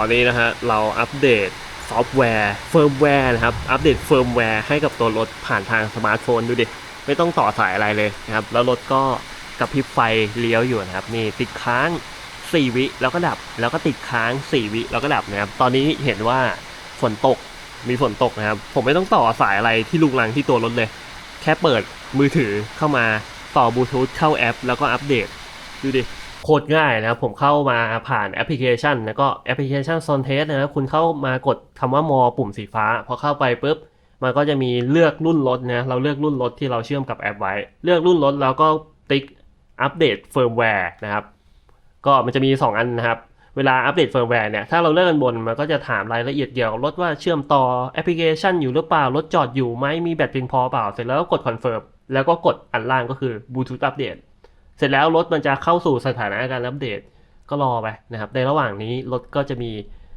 ตอนนี้นะฮะเราอัปเดตซอฟต์แวร์เฟิร์มแวร์นะครับ อัปเดตเฟิร์มแวร์ให้กับตัวรถผ่านทางสมาร์ทโฟนดูดิ ไม่ต้องต่อสายอะไรเลยนะครับ แล้วรถก็กระพริบไฟเลี้ยวอยู่นะครับ นี่ติดค้าง 4 วิแล้วก็ดับ แล้วก็ติดค้าง 4 วิแล้วก็ดับนะครับ ตอนนี้เห็นว่าฝนตกมีฝนตกนะครับ ผมไม่ต้องต่อสายอะไรที่ลุงลังที่ตัวรถเลย แค่เปิดมือถือเข้ามาต่อบลูทูธเข้าแอป แล้วก็อัปเดตดูดิ โคตรง่ายนะครับผมเข้ามาผ่านแอปพลิเคชัน แล้วก็แอปพลิเคชัน s o n t e s t นะครับคุณเข้ามากดคำว่ามอปุ่มสีฟ้า พอเข้าไปปุ๊บ มันก็จะมีเลือกรุ่นรถนะเราเลือกรุ่นรถที่เราเชื่อมกับแอปไว้ เลือกรุ่นรถแล้วก็ติ๊กอัปเดตเฟิร์มแวร์นะครับก็มันจะมี 2 อันนะครับ เวลาอัปเดตเฟิร์มแวร์เนี่ย ถ้าเราเลือกกันบน มันก็จะถามรายละเอียดเกี่ยวกับรถว่าเชื่อมต่อแอปพลิเคชันอยู่หรือเปล่า รถจอดอยู่ไหมมีแบตเพียงพอเปล่า เสร็จแล้วก็กดคอนเฟิร์ม แล้วก็กดอันล่างก็คือบลูทูธอัปเดต เสร็จแล้วรถมันจะเข้าสู่สถานะการอัปเดตก็รอไปนะครับ ในระหว่างนี้รถก็จะมี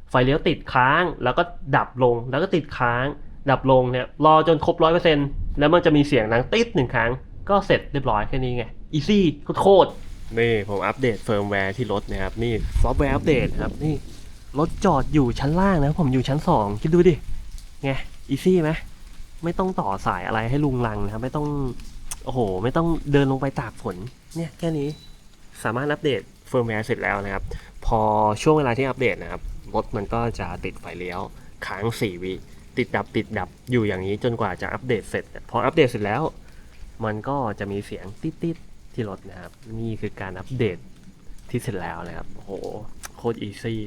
ไฟเลี้ยวติดค้าง แล้วก็ดับลงแล้วก็ติดค้าง ดับลงเนี่ยรอจนครบร้อยเปอร์เซ็นต์แล้วมันจะมีเสียงดังติดหนึ่งครั้ง ก็เสร็จเรียบร้อยแค่นี้ไงอีซี่โคตรๆนี่ผมอัปเดตเฟิร์มแวร์ที่รถนะครับ นี่ซอฟต์แวร์อัปเดตครับนี่รถจอดอยู่ชั้นล่างนะผมอยู่ชั้นสองคิดดูดิไงอีซี่ไหมไม่ต้องต่อสายอะไรให้ลุงลังนะครับไม่ต้อง โอ้โห ไม่ต้องเดินลงไปตากฝน เนี่ย แค่นี้สามารถอัปเดตเฟิร์มแวร์เสร็จแล้วนะครับ พอช่วงเวลาที่อัปเดตนะครับ รถมันก็จะติดไฟเลี้ยวค้าง4วิติดดับติดดับอยู่อย่างนี้จนกว่าจะอัปเดตเสร็จ พออัปเดตเสร็จแล้ว มันก็จะมีเสียงติดติดที่รถนะครับ นี่คือการอัปเดตที่เสร็จแล้วนะครับโอ้โหโคตรอีซี่